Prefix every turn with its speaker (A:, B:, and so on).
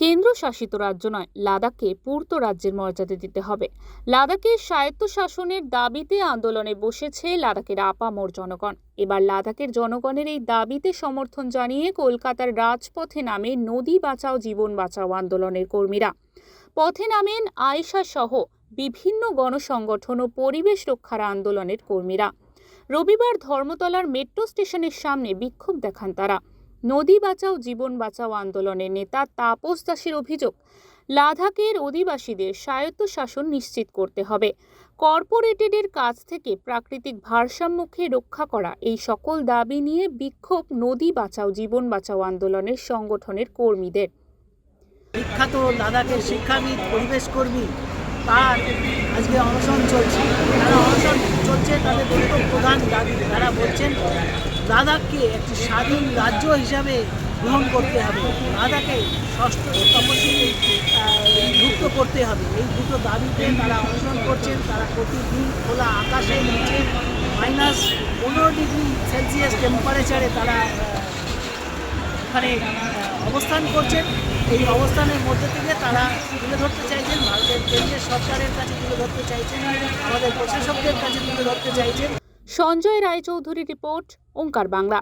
A: কেন্দ্রশাসিত রাজ্য নয়, লাদাখকে পূর্ত রাজ্যের মর্যাদা দিতে হবে। লাদাখের স্বায়ত্তশাসনের দাবিতে আন্দোলনে বসেছে লাদাখের আপামোর জনগণ। এবার লাদাখের জনগণের এই দাবিতে সমর্থন জানিয়ে কলকাতার রাজপথে নামে নদী বাঁচাও, জীবন বাঁচাও আন্দোলনের কর্মীরা। পথে নামেন আয়েশা সহ বিভিন্ন গণসংগঠন ও পরিবেশ রক্ষার আন্দোলনের কর্মীরা। রবিবার ধর্মতলার মেট্রো স্টেশনের সামনে বিক্ষোভ দেখান তারা। নদী বাঁচাও, জীবন বাঁচাও আন্দোলনের নেতা তাপস দাসের অভিযোগ, লাদাখের অধিবাসীদের স্বায়ত্তশাসন নিশ্চিত করতে হবে। কর্পোরেটেডের কাছ থেকে প্রাকৃতিক ভারসাম্যকে রক্ষা করা, এই সকল দাবি নিয়ে বিক্ষোভ নদী বাঁচাও, জীবন বাঁচাও আন্দোলনের সংগঠনের কর্মীদের।
B: বিখ্যাত লাদাখের শিক্ষাবিদ, পরিবেশ কর্মী, তার আজকে অনশন চলছে। তারা অনশন চলছে, তাদের দুটো প্রধান দাবি, তারা বলছেন লাদাখকে একটি স্বাধীন রাজ্য হিসাবে গ্রহণ করতে হবে। লাদাখে ষষ্ঠ তপশিলি যুক্ত করতে হবে। এই দুটো দাবিতে তারা অনশন করছেন। তারা প্রতিদিন খোলা আকাশের নিচে মাইনাস পনেরো ডিগ্রি সেলসিয়াস টেম্পারেচারে তারা ওখানে অবস্থান করছেন। এই অবস্থানের মধ্যে থেকে তারা তুলে ধরতে চাইছেন। ভারতের কেন্দ্রের সরকারের কাছে তুলে ধরতে চাইছেন। আমাদের প্রশাসকদের কাছে তুলে ধরতে চাইছেন।
A: সঞ্জয় রায়চৌধুরী রিপোর্ট ওঙ্কার বাংলা।